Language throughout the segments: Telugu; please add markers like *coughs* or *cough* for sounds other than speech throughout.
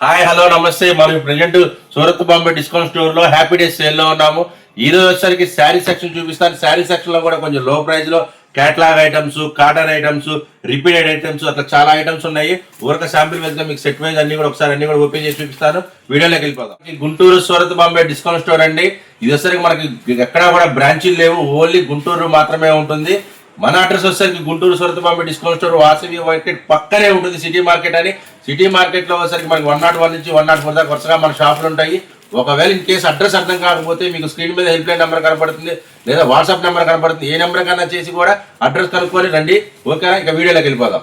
హాయ్ హలో నమస్తే. మనం ప్రజెంట్ సూరత్ బాంబే డిస్కౌంట్ స్టోర్లో హ్యాపీ డేస్ సేల్లో ఉన్నాము. ఈ రోజు వచ్చేసరికి శారీ సెక్షన్ చూపిస్తాను. శారీ సెక్షన్లో కూడా కొంచెం లో ప్రైస్లో catalogue items cotton items repeated items అట్లా చాలా ఐటమ్స్ ఉన్నాయి. ఊరక శాంపిల్ వెళ్తే మీకు సెట్ వైజ్ అన్ని కూడా ఒకసారి అన్ని కూడా ఓపెన్ చేసి చూపిస్తాను. వీడియోలోకి వెళ్ళిపోదాం. గుంటూరు సూరత్ బాంబే డిస్కౌంట్ స్టోర్ అండి. ఇది వచ్చేసరికి మనకి ఎక్కడా కూడా బ్రాంచీలు లేవు. ఓన్లీ గుంటూరు మాత్రమే ఉంటుంది. మన అడ్రస్ వచ్చేసరికి Guntur Surat Bombay discount store Vasavi market పక్కనే ఉంటుంది సిటీ మార్కెట్ అని. సిటీ మార్కెట్లో వచ్చేసరికి మనకి వన్ నాట్ వన్ నుంచి వన్ నాట్ ఫోర్ దాకా వరుసగా మన షాపులు ఉంటాయి. ఒకవేళ ఇన్ కేసు అడ్రస్ అర్థం కాకపోతే మీకు స్క్రీన్ మీద హెల్ప్ లైన్ నెంబర్ కనపడుతుంది లేదా వాట్సాప్ నెంబర్ కనపడుతుంది. ఏ నెంబర్ కన్నా చేసి కూడా అడ్రస్ కనుక్కొని రండి. ఓకేనా? ఇంకా వీడియోలోకి వెళ్ళిపోదాం.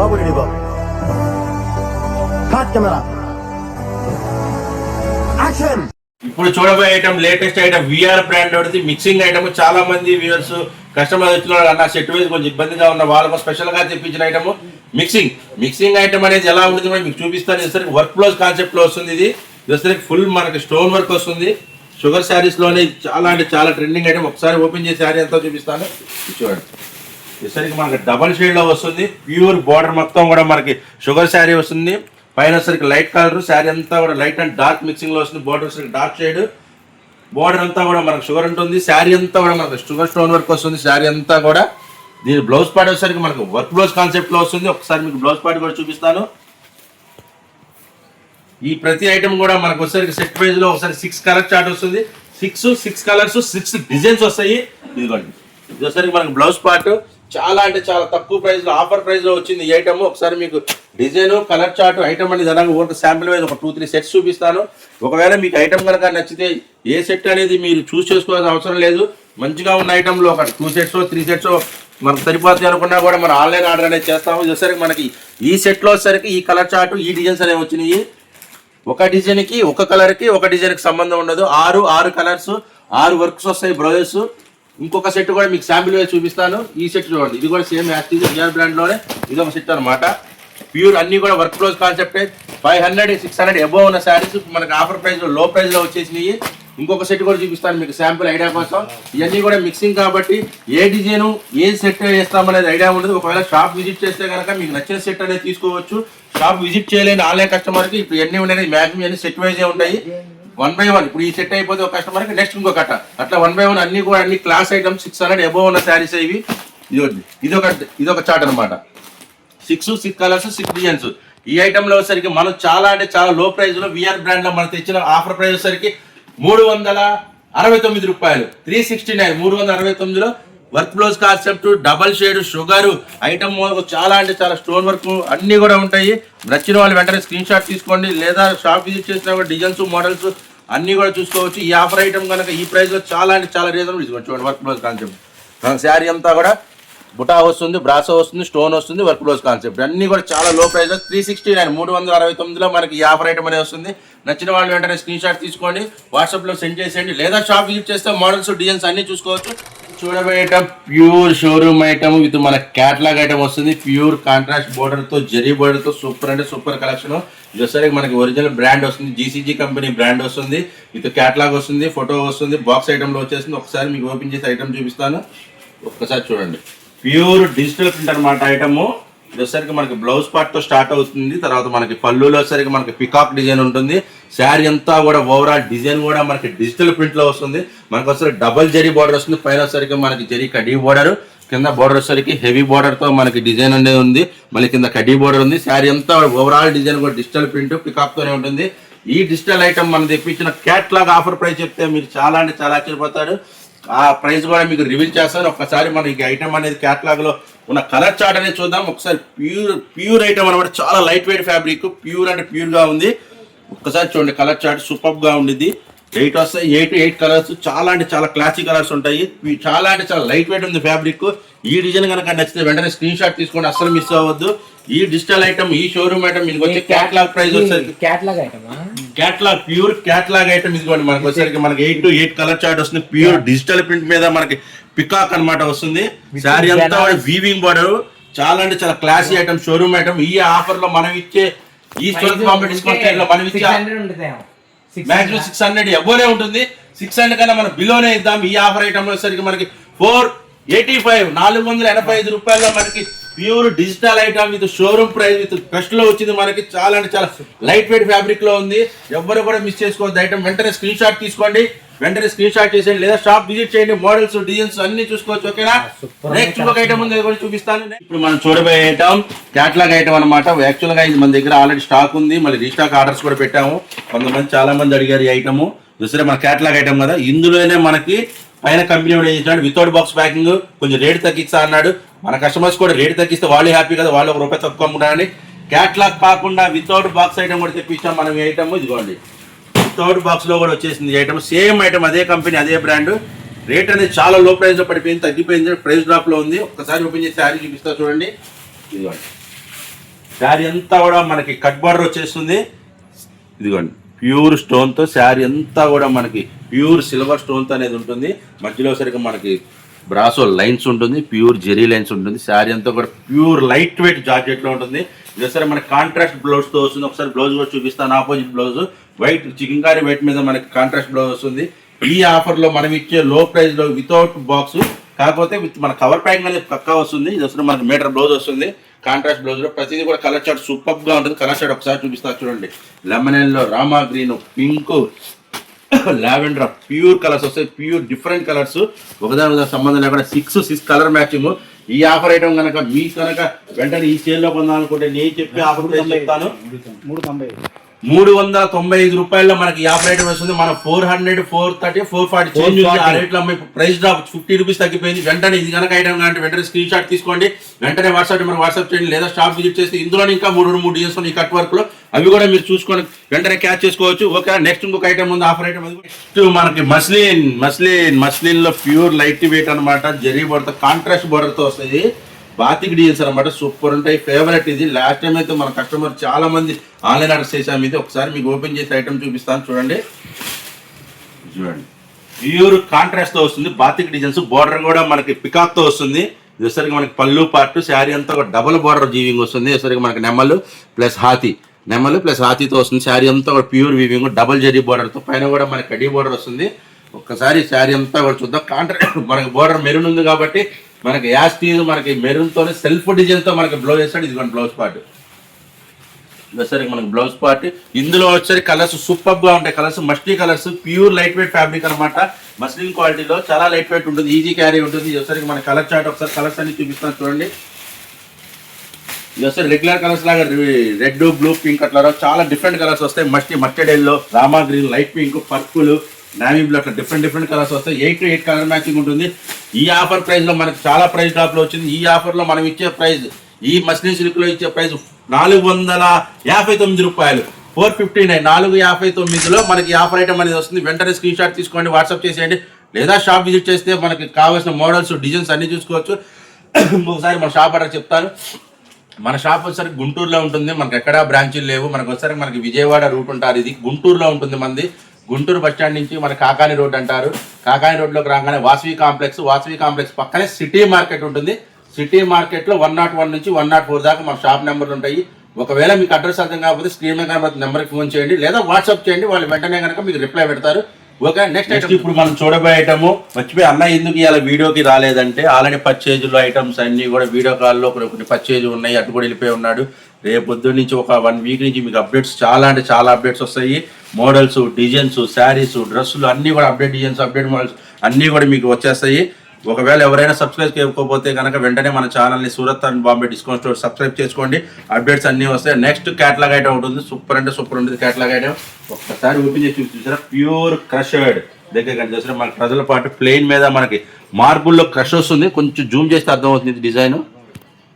బాబు బాబు. కెమెరా యాక్షన్ ఇప్పుడు చూడబోయే item latest item VR brand ఒకటి. మిక్సింగ్ ఐటమ్ చాలా మంది వ్యూవర్స్ కస్టమర్ వచ్చిన అన్న సెట్ వైజ్ కొంచెం ఇబ్బందిగా ఉన్న వాళ్ళకు స్పెషల్గా తెప్పించిన ఐటమ్ మిక్సింగ్ మిక్సింగ్ ఐటమ్ అనేది ఎలా ఉంటుంది మీకు చూపిస్తాను. వచ్చేసరికి వర్క్ ఫ్లోస్ కాన్సెప్ట్లో వస్తుంది ఇది. ఇది ఫుల్ మనకి స్టోన్ వర్క్ వస్తుంది. షుగర్ శారీస్లోనే చాలా అంటే చాలా ట్రెండింగ్ ఐటమ్ ఒకసారి ఓపెన్ చేసి శారీ ఎంతో చూపిస్తాను. చూడండి. వచ్చేసరికి మనకి డబల్ షేడ్లో వస్తుంది. ప్యూర్ బార్డర్ మొత్తం కూడా మనకి షుగర్ శారీ వస్తుంది. పైన వచ్చేసరికి లైట్ కలర్ శారీ అంతా కూడా లైట్ అండ్ డార్క్ మిక్సింగ్లో వస్తుంది. బోర్డర్ వచ్చేసరికి డార్క్ షేడ్ బోర్డర్ అంతా కూడా మనకు షుగర్ ఉంటుంది. శారీ అంతా కూడా మనకు షుగర్ స్టోన్ వర్క్ వస్తుంది. శారీ అంతా కూడా దీని బ్లౌజ్ పార్ట్ వచ్చేసరికి మనకు వర్క్ బ్లౌజ్ కాన్సెప్ట్లో వస్తుంది. ఒకసారి మీకు బ్లౌజ్ పార్ట్ కూడా చూపిస్తాను. ఈ ప్రతి ఐటమ్ కూడా మనకు వచ్చేసరికి సెట్ ప్రైజ్లో ఒకసారి సిక్స్ కలర్ చార్ట్ వస్తుంది. Six six colours six designs వస్తాయి. ఇదిగోండి. ఇది వచ్చేసరికి మనకు బ్లౌజ్ పార్ట్ చాలా అంటే చాలా తక్కువ ప్రైస్లో ఆఫర్ ప్రైస్లో వచ్చింది ఈ ఐటమ్ ఒకసారి మీకు డిజైన్ కలర్ చార్ట్ ఐటమ్ అనేది అలాగే ఒక శాంపిల్ వైజ్ ఒక టూ త్రీ సెట్స్ చూపిస్తాను. ఒకవేళ మీకు ఐటమ్ కనుక నచ్చితే ఏ సెట్ అనేది మీరు చూస్ చేసుకోవాల్సిన అవసరం లేదు. మంచిగా ఉన్న ఐటమ్లో ఒక టూ సెట్స్ త్రీ సెట్స్ మనకు సరిపోతుంది అనుకున్నా కూడా మనం ఆన్లైన్ ఆర్డర్ అనేది చేస్తాము. ఇది మనకి ఈ సెట్లో వచ్చేసరికి ఈ కలర్ చార్ట్ ఈ డిజైన్స్ అనేవి వచ్చినాయి. ఒక డిజైన్కి ఒక కలర్కి ఒక డిజైన్కి సంబంధం ఉండదు. ఆరు ఆరు కలర్స్ ఆరు వర్క్స్ వస్తాయి బ్రౌజర్స్ ఇంకొక సెట్ కూడా మీకు శాంపిల్ వేసి చూపిస్తాను. ఈ సెట్ చూడండి. ఇది కూడా సేమ్ యాక్టివ్ విఆర్ బ్రాండ్లోనే. ఇది ఒక సెట్ అనమాట ప్యూర్ అన్ని కూడా వర్క్ క్లోజ్ కాన్సెప్టే five hundred six hundred above ఉన్న శారీస్ మనకి ఆఫర్ ప్రైస్లో ప్రైస్లో ప్రైస్లో వచ్చేసినాయి. ఇంకొక సెట్ కూడా చూపిస్తాను మీకు శాంపుల్ ఐడియా కోసం. ఇవన్నీ కూడా మిక్సింగ్ కాబట్టి ఏ డిజైన్ ఏ సెట్ వేస్తామనేది ఐడియా ఉండదు. ఒకవేళ షాప్ విజిట్ చేస్తే కనుక మీకు నచ్చిన సెట్ అనేది తీసుకోవచ్చు. షాప్ విజిట్ చేయలేని ఆన్లైన్ కస్టమర్కి ఇప్పుడు ఎన్ని ఉన్నాయి మ్యాక్సిమం అన్ని సెట్ వైజే ఉంటాయి. వన్ బై వన్ ఇప్పుడు ఈ సెట్ అయిపోతే ఒక కస్టమర్కి నెక్స్ట్ ఇంకో కట్ట. అట్లా వన్ బై వన్ అన్ని కూడా అన్ని class items six hundred above ఉన్న శారీస్ ఇవి ఇది ఇదొక ఇది ఒక చార్ట్ అనమాట six six colours six designs ఈ ఐటెంలో వచ్చేసరికి మనం చాలా అంటే చాలా లో ప్రైస్లో విఆర్ బ్రాండ్లో మనం తెచ్చిన ఆఫర్ ప్రైస్ వచ్చేసరికి మూడు వందల అరవై తొమ్మిది రూపాయలు. త్రీ సిక్స్టీ నైన్ మూడు వందల అరవై తొమ్మిదిలో work blouse concept double shade sugar item చాలా అంటే చాలా స్టోన్ వర్క్ అన్ని కూడా ఉంటాయి. నచ్చిన వాళ్ళు వెంటనే స్క్రీన్ షాట్ తీసుకోండి. లేదా షాప్ విజిట్ చేసిన కూడా డిజైన్స్ మోడల్స్ అన్ని కూడా చూసుకోవచ్చు. ఈ ఆఫర్ ఐటమ్ కనుక ఈ ప్రైస్లో చాలా అంటే చాలా రీజనబుల్ చూడండి వర్క్ బ్లౌజ్ కాన్సెప్ట్. శారీ అంతా కూడా బుటా వస్తుంది బ్రాసో వస్తుంది స్టోన్ వస్తుంది వర్క్ బ్లౌజ్ కాన్సెప్ట్. అన్ని కూడా చాలా లో ప్రైస్ త్రీ సిక్స్టీ నైన్ మూడు వందల అరవై తొమ్మిదిలో మనకి ఈ ఆఫర్ ఐటమ్ అనేది వస్తుంది. నచ్చిన వాళ్ళు వెంటనే స్క్రీన్ షాట్ తీసుకోండి. వాట్సాప్లో సెండ్ చేసేయండి. లేదా షాప్ విజిట్ చేస్తే మోడల్స్ డిజైన్స్ అన్ని చూసుకోవచ్చు. చూడబోయే ప్యూర్ షోరూమ్ ఐటమ్. విత్ మన క్యాట్లాగ్ ఐటమ్ వస్తుంది. ప్యూర్ కాంట్రాస్ట్ బోర్డర్తో జరీ బోర్డర్తో సూపర్ అంటే సూపర్ కలెక్షన్. ఇది మనకి ఒరిజినల్ బ్రాండ్ వస్తుంది. జీసీజీ కంపెనీ బ్రాండ్ వస్తుంది. విత్ కేటలాగ్ వస్తుంది ఫోటో వస్తుంది. బాక్స్ ఐటమ్లో వచ్చేసింది. ఒకసారి మీకు ఓపెన్ చేసి ఐటమ్ చూపిస్తాను. ఒక్కసారి చూడండి. ప్యూర్ డిజిటల్ ప్రింట్ అనమాట ఐటమ్. ఇది వచ్చేసరికి మనకి బ్లౌజ్ పార్ట్తో స్టార్ట్ అవుతుంది. తర్వాత మనకి పళ్ళులో వచ్చేసరికి మనకి పికాక్ డిజైన్ ఉంటుంది. శారీ అంతా కూడా ఓవరాల్ డిజైన్ కూడా మనకి డిజిటల్ ప్రింట్లో వస్తుంది. మనకు వచ్చేసరికి డబల్ జరీ బార్డర్ వస్తుంది. పైన వచ్చేసరికి మనకి జరీ కడీ బార్డర్ కింద బార్డర్ వచ్చేసరికి హెవీ బార్డర్తో మనకి డిజైన్ అనేది ఉంది. మళ్ళీ కింద కడీ బార్డర్ ఉంది. శారీ అంతా ఓవరాల్ డిజైన్ కూడా డిజిటల్ ప్రింట్ పికాక్తోనే ఉంటుంది. ఈ డిజిటల్ ఐటమ్ మనం తెప్పించిన క్యాట్లాగ్ ఆఫర్ ప్రైస్ చెప్తే మీరు చాలా అంటే చాలా ఆశ్చర్యపోతారు. ఆ ప్రైస్ కూడా మీకు రివీల్ చేస్తాను. ఒక్కసారి మన ఈ ఐటమ్ అనేది క్యాట్లాగ్లో ఉన్న కలర్ చార్ట్ అనేది చూద్దాం. ఒకసారి ప్యూర్ ప్యూర్ ఐటమ్ అనమాట చాలా లైట్ వెయిట్ ఫ్యాబ్రిక్ ప్యూర్ అంటే ప్యూర్గా ఉంది. ఒక్కసారి చూడండి కలర్ చార్ట్ సూపర్గా ఉండిద్ది. ఎయిట్ వస్తాయి. ఎయిట్ ఎయిట్ కలర్స్ చాలా అంటే చాలా క్లాసిక్ కలర్స్ ఉంటాయి. చాలా అంటే చాలా లైట్ వెయిట్ ఉంది ఫ్యాబ్రిక్ ఈ డిజైన్ కనుక నచ్చితే వెంటనే స్క్రీన్ షాట్ తీసుకోండి. అసలు మిస్ అవ్వద్దు. ఈ డిజిటల్ ఐటమ్ ఈ షోరూమ్ ఐటమ్ మీకు వచ్చే క్యాట్లాగ్ ప్రైస్ వచ్చేసరికి క్యాట్లాగ్ ఐటమా క్యాట్లాగ్ ప్యూర్ క్యాట్లాగ్ ఐటమ్ ఇదిగోండి. మనకి వచ్చేసరికి మనకి eight to eight colour chart వస్తుంది. ప్యూర్ డిజిటల్ ప్రింట్ మీద మనకి పికాక్ అన్నమాట వస్తుంది. శారీ అంతా వీవింగ్ బార్డర్ చాలా అంటే చాలా క్లాసీ ఐటమ్ షోరూమ్ ఐటమ్ ఈ ఆఫర్లో మనం ఇచ్చే ఈ లో మనం ఇచ్చే మాక్సిమం సిక్స్ హండ్రెడ్ ఎవ్వనే ఉంటుంది. సిక్స్ హండ్రెడ్ కన్నా మనం బిలోనే ఇద్దాం. ఈ ఆఫర్ ఐటమ్ వచ్చేసరికి మనకి ఫోర్ ఎయిటీ ఫైవ్ నాలుగు వందల ఎనభై ఐదు రూపాయల్లో మనకి pure digital item with showroom price with ఫస్ట్లో వచ్చింది మనకి. చాలా అంటే చాలా లైట్ వెయిట్ ఫ్యాబ్రిక్లో ఉంది. ఎవరు కూడా మిస్ చేసుకోవద్దు. ఐటమ్ వెంటనే స్క్రీన్ షాట్ తీసుకోండి. వెంటనే స్క్రీన్ షాట్ చేసేయండి లేదా షాప్ విజిట్ చేయండి. మోడల్స్ డిజైన్స్ అన్ని చూసుకోవచ్చు ఓకేనా నెక్స్ట్ ఇంకొక ఐటమ్ ఉంది కూడా చూపిస్తాను. ఇప్పుడు మనం చూడబోయే ఐటమ్ క్యాట్లాగ్ ఐటమ్ అనమాట యాక్చువల్గా ఇది మన దగ్గర ఆల్రెడీ స్టాక్ ఉంది. మళ్ళీ రీస్టాక్ ఆర్డర్స్ కూడా పెట్టాము. కొంతమంది చాలా మంది అడిగారు ఈ ఐటమ్ చూసారా మన క్యాట్లాగ్ ఐటమ్ కదా. ఇందులోనే మనకి పైన కంపెనీ కూడా చేసినాడు వితౌట్ బాక్స్ ప్యాకింగ్ కొంచెం రేట్ తగ్గిస్తా అన్నాడు. మన కస్టమర్స్ కూడా రేట్ తగ్గిస్తే వాళ్ళు హ్యాపీ కదా. వాళ్ళు ఒక రూపాయి తక్కువ అమ్ముతారని క్యాట్లాగ్ కాకుండా వితౌట్ బాక్స్ ఐటమ్ కూడా తెప్పించాం మనం ఈ ఐటమ్ ఇదిగోండి. వితౌట్ బాక్స్లో కూడా వచ్చేసింది ఐటమ్ సేమ్ ఐటమ్ అదే కంపెనీ అదే బ్రాండ్ రేట్ అనేది చాలా లో ప్రైస్లో పడిపోయింది తగ్గిపోయింది ప్రైస్ డ్రాప్లో ఉంది. ఒకసారి ఓపెన్ చేసి శారీ చూపిస్తా చూడండి. ఇదిగోండి. శారీ అంతా కూడా మనకి కట్ బార్డర్ వచ్చేస్తుంది. ఇదిగోండి. ప్యూర్ స్టోన్తో శారీ అంతా కూడా మనకి ప్యూర్ సిల్వర్ స్టోన్తో అనేది ఉంటుంది. మధ్యలో సరిగ్గా మనకి బ్రాసో లైన్స్ ఉంటుంది ప్యూర్ జెరీ లైన్స్ ఉంటుంది. శారీ అంతా కూడా ప్యూర్ లైట్ వెయిట్ జార్జెట్లో ఉంటుంది. ఇది సరే మనకి కాంట్రాక్ట్ బ్లౌజ్తో వస్తుంది. ఒకసారి బ్లౌజ్ కూడా చూపిస్తాను. Opposite blouse white chikankari white మీద మనకి కాంట్రాస్ట్ బ్లౌజ్ వస్తుంది. ఈ ఆఫర్లో మనం ఇచ్చే లో ప్రైస్లో వితౌట్ బాక్స్ కాకపోతే విత్ మన కవర్ ప్యాకింగ్ అనేది పక్కా వస్తుంది. ఇది వస్తుంది మనకి మీటర్ బ్లౌజ్ వస్తుంది. కాంట్రాస్ట్ బ్లౌజ్లో ప్రతిదీ కూడా కలర్ చార్ట్ సూపర్గా ఉంటుంది. కలర్ చార్ట్ ఒకసారి చూపిస్తా చూడండి. Lemon yellow Rama green pink lavender pure colours వస్తాయి. ప్యూర్ డిఫరెంట్ కలర్స్ ఒకదాని సంబంధం లేకుండా సిక్స్ సిక్స్ కలర్ మ్యాచింగ్ ఈ ఆఫర్ ఐటమ్ కనుక మీ కనుక వెంటనే ఈ సేల్లో కొందామనుకుంటే నేను చెప్పి ఆఫర్ చెప్తాను. మూడు తొంభై. మూడు వందల తొంభై ఐదు రూపాయల్లో మనకి యాభై రేట్ వస్తుంది. మన four hundred four thirty four forty change ఉంది. ఆ రేట్లో ప్రైస్ డ్రాప్ ఫిఫ్టీ రూపీస్ తగ్గిపోయింది. వెంటనే ఇది కనుక ఐటమ్ కంటే వెంటనే స్క్రీన్ షాట్ తీసుకోండి. వెంటనే వాట్సాప్ మనకు వాట్సాప్ చేయండి. లేదా షాప్ విజిట్ చేస్తే ఇందులో ఇంకా మూడు మూడు డిజైన్స్ ఉన్నాయి ఈ కట్ వర్క్లో అవి కూడా మీరు చూసుకొని వెంటనే క్యాచ్ చేసుకోవచ్చు. ఓకే నెక్స్ట్ ఇంకొక ఐటమ్ ఉంది. ఆఫర్ ఐటమ్ నెక్స్ట్ మనకి మస్లిన్ మస్లిన్ మస్లిన్లో ప్యూర్ లైట్ వెయిట్ అనమాట జరీ బోర్డర్ కాంట్రాస్ట్ బోర్డర్తో వస్తుంది. బాతిక్ డిజైన్స్ అనమాట సూపర్ ఉంటాయి. ఫేవరెట్ ఇది. లాస్ట్ టైం అయితే మన కస్టమర్ చాలా మంది ఆన్లైన్ ఆర్డర్ చేసాము ఇది ఒకసారి మీకు ఓపెన్ చేసి ఐటమ్ చూపిస్తాను. చూడండి. చూడండి. ప్యూర్ కాంట్రాస్ట్తో వస్తుంది. బాతిక్ డిజైన్స్ బోర్డర్ కూడా మనకి పికాక్తో వస్తుంది. ఇది మనకి పళ్ళు పార్ట్ శారీ అంతా ఒక డబుల్ బోర్డర్ జీవింగ్ వస్తుంది. వచ్చేసరికి మనకి నెమ్మలు ప్లస్ హాతి. నెమ్మలు ప్లస్ హాతీతో వస్తుంది. శారీ అంతా ఒక ప్యూర్ వీవింగ్ డబుల్ జరీ బోర్డర్తో పైన కూడా మనకి కడీ బోర్డర్ వస్తుంది. ఒక్కసారి శారీ అంతా కూడా చూద్దాం. కాంట్రాక్ట్ *coughs* మనకి బోర్డర్ మెరూన్ ఉంది కాబట్టి మనకి యాస్టీజ్ మనకి మెరూన్ తోనే సెల్ఫ్ డిజైన్తో మనకి బ్లౌజ్ వేస్తాడు ఇది బ్లౌజ్ పార్ట్. సరే మనకి బ్లౌజ్ పార్ట్. ఇందులో వచ్చేసరికి కలర్స్ సూపర్గా ఉంటాయి. Colours మస్టీ colours pure light weight fabric అనమాట మస్లిన్ క్వాలిటీలో చాలా లైట్ వెయిట్ ఉంటుంది ఈజీ క్యారీ ఉంటుంది. ఇది వచ్చేసరికి మన కలర్ చార్ట్ ఒకసారి కలర్స్ అన్ని చూపిస్తాను చూడండి. ఇది రెగ్యులర్ కలర్స్ లాగా రెడ్ బ్లూ పింక్ అట్లా చాలా డిఫరెంట్ కలర్స్ వస్తాయి. మస్టీ mustard yellow Rama green light pink purple navy blue అట్లా డిఫరెంట్ డిఫరెంట్ కలర్స్ వస్తాయి. Eight to eight colour matching ఉంటుంది. ఈ ఆఫర్ ప్రైస్లో మనకి చాలా ప్రైస్ డ్రాప్లో వచ్చింది. ఈ ఆఫర్లో మనం ఇచ్చే ప్రైస్ ఈ మస్లిన్ సిల్క్లో ఇచ్చే ప్రైస్ నాలుగు వందల యాభై తొమ్మిది రూపాయలు. ఫోర్ ఫిఫ్టీ నైన్ నాలుగు యాభై తొమ్మిదిలో మనకి ఆఫర్ ఐటమ్ అనేది వస్తుంది. వెంటనే స్క్రీన్ షాట్ తీసుకోండి వాట్సాప్ చేసేయండి. లేదా షాప్ విజిట్ చేస్తే మనకి కావాల్సిన మోడల్స్ డిజైన్స్ అన్ని చూసుకోవచ్చు. *coughs* ఒకసారి మన షాప్ అడ్రస్ చెప్తాను మన షాప్ వచ్చేసరికి గుంటూరులో ఉంటుంది. మనకి ఎక్కడా బ్రాంచీలు లేవు. మనకు వచ్చేసరికి మనకి విజయవాడ రూట్ ఉంటారు. ఇది గుంటూరులో ఉంటుంది మంది. గుంటూరు బస్టాండ్ నుంచి మన కాకాని రోడ్ అంటారు. కాకాని రోడ్లోకి రాగానే వాసవి కాంప్లెక్స్ వాసవి కాంప్లెక్స్ పక్కనే సిటీ మార్కెట్ ఉంటుంది. సిటీ మార్కెట్లో వన్ నాట్ వన్ నుంచి వన్ నాట్ ఫోర్ దాకా మన షాప్ నెంబర్లు ఉంటాయి. ఒకవేళ మీకు అడ్రస్ అర్థం కాకపోతే స్క్రీన్ మీద కనబడుతున్న నెంబర్కి ఫోన్ చేయండి. లేదా వాట్సాప్ చేయండి. వాళ్ళు వెంటనే కనుక మీకు రిప్లై పెడతారు. ఓకే నెక్స్ట్ నెక్స్ట్ ఇప్పుడు మనం చూడబోయే ఐటమ్ మర్చిపోయి అన్న ఎందుకు ఇలా వీడియోకి రాలేదంటే ఆల్రెడీ పర్చేజ్లో ఐటమ్స్ అన్నీ కూడా వీడియో కాల్లో కొన్ని పర్చేజ్ ఉన్నాయి. అటు కూడా వెళ్ళిపోయి ఉన్నాడు. రేపు పొద్దున్న నుంచి ఒక వన్ వీక్ నుంచి మీకు అప్డేట్స్ చాలా అంటే చాలా అప్డేట్స్ వస్తాయి. మోడల్స్ డిజైన్స్ శారీస్ డ్రెస్సులు అన్నీ కూడా అప్డేట్ డిజైన్స్ అప్డేట్ మోడల్స్ అన్నీ కూడా మీకు వచ్చేస్తాయి. ఒకవేళ ఎవరైనా సబ్స్క్రైబ్ చేసుకోకపోతే కనుక వెంటనే మన ఛానల్ని Surat and Bombay discount store subscribe చేసుకోండి. అప్డేట్స్ అన్నీ వస్తాయి. నెక్స్ట్ క్యాటలాగ్ ఐటమ్ ఉంటుంది సూపర్ అంటే సూపర్ ఉంటుంది క్యాట్లాగ్ ఐటమ్ ఒక్కసారి ఓపెన్ చేసి చూసారా? ప్యూర్ క్రషర్డ్ దగ్గర కానీ చూసారా? మన ప్రజల పాటు ప్లెయిన్ మీద మనకి మార్బుల్లో క్రష్ వస్తుంది. కొంచెం జూమ్ చేస్తే అర్థమవుతుంది డిజైన్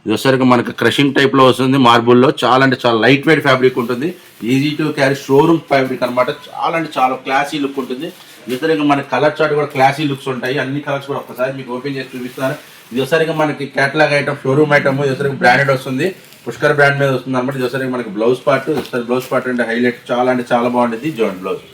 ఇది వచ్చేసరికి మనకి క్రషింగ్ టైప్లో వస్తుంది మార్బుల్లో చాలా అంటే చాలా లైట్ వెయిట్ ఫ్యాబ్రిక్ ఉంటుంది. Easy to carry showroom fabric అన్నమాట. చాలా అంటే చాలా క్లాసీ లుక్ ఉంటుంది. ఇతరంగా మన కలర్ చార్ట్ కూడా క్లాసీ లుక్స్ ఉంటాయి. అన్ని కలర్స్ కూడా ఒక్కసారి మీకు ఓపెన్ చేసి చూపిస్తాను. ఇది ఒకసారిగా మనకి కేటలాగ్ ఐటమ్ షోరూమ్ ఐటమ్ ఇది బ్రాండెడ్ వస్తుంది. పుష్కర్ బ్రాండ్ మీద వస్తుంది అనమాట ఇది మనకి బ్లౌజ్ పార్ట్ బ్లౌజ్ పార్ట్ అంటే హైలైట్ చాలా అంటే చాలా బాగుంటుంది. జాయింట్ బ్లౌజ్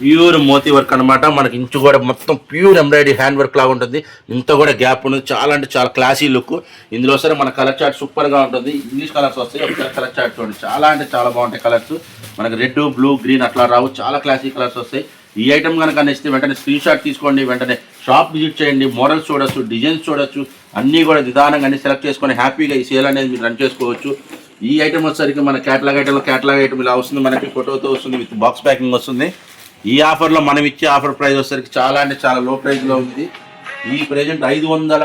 ప్యూర్ మోతీ వర్క్ అన్నమాట. మనకి ఇంచు కూడా మొత్తం ప్యూర్ ఎంబ్రాయిడరీ హ్యాండ్ వర్క్ లాగా ఉంటుంది. ఇంత కూడా గ్యాప్ ఉంటుంది చాలా అంటే చాలా క్లాసీ లుక్. ఇందులో సరే మన కలర్ చార్ట్ సూపర్గా ఉంటుంది. ఇంగ్లీష్ కలర్స్ వస్తాయి. ఒకసారి కలర్ చార్ట్ చూడండి. చాలా అంటే చాలా బాగుంటాయి కలర్స్. మనకి రెడ్ బ్లూ గ్రీన్ అట్లా రావు. చాలా క్లాసీ కలర్స్ వస్తాయి. ఈ ఐటమ్ కనుక నచ్చితే వెంటనే స్క్రీన్ షాట్ తీసుకోండి. వెంటనే షాప్ విజిట్ చేయండి. మోడల్స్ చూడొచ్చు డిజైన్స్ చూడొచ్చు. అన్నీ కూడా నిదానంగా అన్ని సెలెక్ట్ చేసుకొని హ్యాపీగా ఈ సేల్ అనేది మీరు రన్ చేసుకోవచ్చు. ఈ ఐటమ్ వచ్చేసరికి మన క్యాటలాగ్ ఐటమ్ క్యాటలాగ్ ఐటమ్ ఇలా వస్తుంది. మనకి ఫోటోతో వస్తుంది. విత్ బాక్స్ ప్యాకింగ్ వస్తుంది. ఈ ఆఫర్లో మనం ఇచ్చే ఆఫర్ ప్రైస్ వచ్చేసరికి చాలా అంటే చాలా లో ప్రైస్లో ఉంది. ఈ ప్రెజెంట్ ఐదు వందల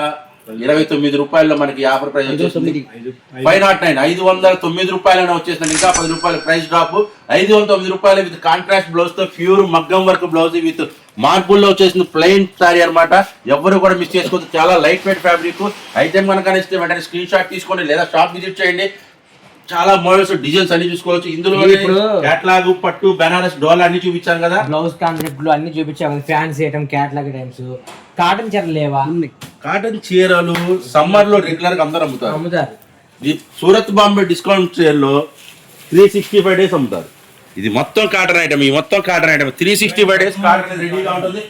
ఇరవై తొమ్మిది రూపాయల్లో మనకి ఆఫర్ ప్రైస్ వచ్చేస్తుంది ఫైవ్ నాట్ నైన్ ఐదు వందల తొమ్మిది రూపాయలనే వచ్చేసింది. ఇంకా పది రూపాయల ప్రైస్ డ్రాప్ ఐదు వందల తొమ్మిది రూపాయలు విత్ కాంట్రాస్ట్ బ్లౌజ్తో ప్యూర్ మగ్గం వర్క్ బ్లౌజ్ విత్ మార్పుల్లో వచ్చేసింది ప్లెయిన్ సారీ అన్నమాట. ఎవరు కూడా మిస్ చేసుకోవద్దు. చాలా లైట్ వెయిట్ ఫ్యాబ్రిక్ ఐటమ్ కనుక ఇస్తే వెంటనే స్క్రీన్ షాట్ తీసుకోండి లేదా షాప్ విజిట్ చేయండి. చాలా మోడల్స్ డిజైన్స్ అన్ని చూసుకోవచ్చు. ఇందులో క్యాట్లాగ్ పట్టు బెనారస్ డోల్ అన్ని చూపించాను కదా. బ్లౌజ్ కాన్సెప్ట్లు అన్ని చూపించాము fancy item catalogue items cotton చీరలు లేవా? కాటన్ చీరలు సమ్మర్లో రెగ్యులర్గా అందరూ అమ్ముతారు. అమ్ముతారు. సూరత్ బాంబే డిస్కౌంట్ సేల్లో త్రీ సిక్స్టీ ఫైవ్ డేస్ అమ్ముతారు. ఇది మొత్తం కాటన్ ఐటమ్ ఈ మొత్తం cotton item three sixty five days cotton రెడీగా ఉంటుంది.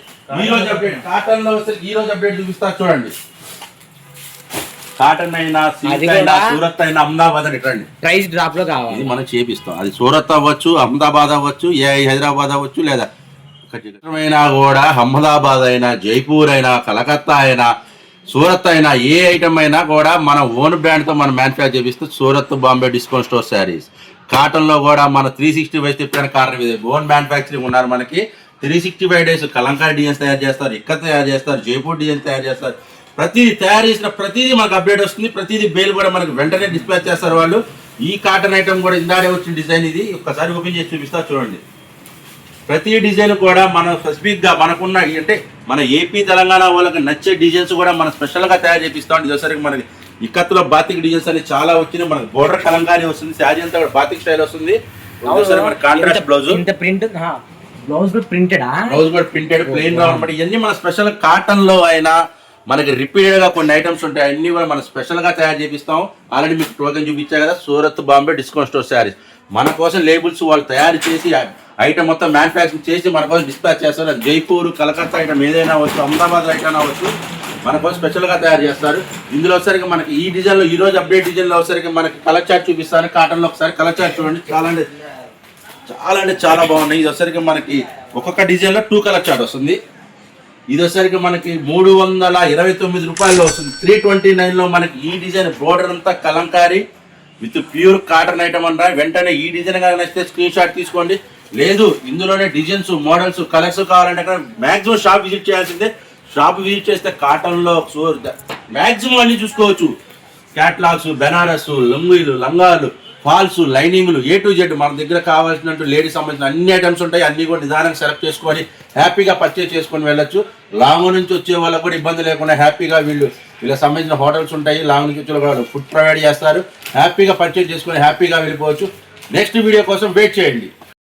ఈ రోజు అప్డేట్ కాటన్లో వస్తే ఈ రోజు అప్డేట్ చూపిస్తారు చూడండి. కాటన్ అయినా సిల్క్ అయినా సూరత్ అయినా అహ్మదాబాద్ అని ప్రైస్ డ్రాప్లో కావాలి. ఇది మనం చేపిస్తాం. అది సూరత్ అవ్వచ్చు అహ్మదాబాద్ అవ్వచ్చు ఏ హైదరాబాద్ అవ్వచ్చు లేదా అయినా కూడా అహ్మదాబాద్ అయినా జైపూర్ అయినా కలకత్తా అయినా సూరత్ అయినా ఏ ఐటమ్ అయినా కూడా మన ఓన్ బ్రాండ్తో మనం మ్యానుఫ్యాక్చర్ చేపిస్తూ Surat Bombay discount store sarees. కాటన్లో కూడా మన త్రీ సిక్స్టీ ఫైవ్ తిప్పిన కారణం ఇది ఓన్ మ్యానుఫ్యాక్చరింగ్ ఉన్నారు మనకి. Three sixty five days kalamkari designs తయారు చేస్తారు ఇక్కడ తయారు చేస్తారు జైపూర్ డిజైన్ తయారు చేస్తారు. ప్రతిదీ తయారు చేసిన ప్రతిదీ మనకు అప్డేట్ వస్తుంది. ప్రతిదీ బేల్ కూడా మనకు వెంటనే డిస్పాచ్ చేస్తారు వాళ్ళు. ఈ కాటన్ ఐటమ్ కూడా ఇందాడే వచ్చిన డిజైన్ ఇది. ఒక్కసారి ఓపెన్ చేసి చూపిస్తా చూడండి. ప్రతి డిజైన్ కూడా మన స్పెసిఫిక్గా మనకున్న అంటే మన ఏపీ తెలంగాణ వాళ్ళకి నచ్చే డిజైన్స్ కూడా మనం స్పెషల్గా తయారు చేపిస్తాం. ఇదోసరికి మనకి ఇక్కత్తులో బాతిక్ డిజైన్స్ అని చాలా వచ్చినాయి. మనకి బోర్డర్ కలంకారీ వస్తుంది. శారీ అంతా కూడా బాతిక్ స్టైల్ వస్తుంది. బ్లౌజ్ ఇంత ప్రింట్ బ్లౌజ్ కూడా ప్రింటెడా బ్లౌజ్ కూడా ప్రింటెడ్ ప్లెయిన్ ఇవన్నీ మన స్పెషల్ కాటన్లో అయినా మనకి రిపీటెడ్గా కొన్ని ఐటమ్స్ ఉంటాయి అన్నీ కూడా మనం స్పెషల్గా తయారు చేపిస్తాం. ఆల్రెడీ మీకు టోకెన్ చూపించా కదా Surat Bombay discount store sarees మన కోసం లేబుల్స్ వాళ్ళు తయారు చేసి ఐటమ్ మొత్తం మ్యానుఫ్యాక్చరింగ్ చేసి మన కోసం డిస్పాచ్ చేస్తారు. జైపూర్ కలకత్తా ఐటమ్ ఏదైనా అవ్వచ్చు అహ్మదాబాద్ ఐటమ్ అవ్వచ్చు మన కోసం స్పెషల్గా తయారు చేస్తారు. ఇందులో ఒకసారి మనకి ఈ డిజైన్లో ఈ రోజు అప్డేట్ డిజైన్లో ఒకసారి మనకి కలర్ చార్ట్ చూపిస్తాను. కాటన్లో ఒకసారి కలర్ చార్ట్ చూడండి. చాలా అంటే చాలా అంటే చాలా బాగున్నాయి. ఇది ఒకసారి మనకి ఒక్కొక్క డిజైన్లో టూ కలర్ చార్ట్ వస్తుంది. ఇది వచ్చరికి మనకి మూడు వందల ఇరవై తొమ్మిది రూపాయలు వస్తుంది. త్రీ ట్వంటీ నైన్లో మనకి ఈ డిజైన్ బోర్డర్ అంతా kalamkari with pure cotton item అంట వెంటనే ఈ డిజైన్ కనుక నచ్చితే స్క్రీన్ షాట్ తీసుకోండి. లేదు ఇందులోనే డిజైన్స్ మోడల్స్ కలర్స్ కావాలంటే అక్కడ మ్యాక్సిమం షాప్ విజిట్ చేయాల్సిందే. షాప్ విజిట్ చేస్తే కాటన్లో లో మ్యాక్సిమం అన్ని చూసుకోవచ్చు. క్యాట్లాగ్స్ బెనారస్ లుంగీలు లంగాలు ఫాల్స్ లైనింగ్లు ఏ టు జెడ్ మన దగ్గర కావాల్సినట్టు లేడీస్ సంబంధించిన అన్ని ఐటమ్స్ ఉంటాయి. అన్ని కూడా నిదానంగా సెలెక్ట్ చేసుకొని హ్యాపీగా పర్చేస్ చేసుకొని వెళ్ళొచ్చు. లాంగ్ నుంచి వచ్చే వాళ్ళకి కూడా ఇబ్బంది లేకుండా హ్యాపీగా వీళ్ళు వీళ్ళకి సంబంధించిన హోటల్స్ ఉంటాయి. లాంగ్ నుంచి వచ్చే వాళ్ళు ఫుడ్ ప్రొవైడ్ చేస్తారు. హ్యాపీగా పర్చేస్ చేసుకొని హ్యాపీగా వెళ్ళిపోవచ్చు. నెక్స్ట్ వీడియో కోసం వెయిట్ చేయండి.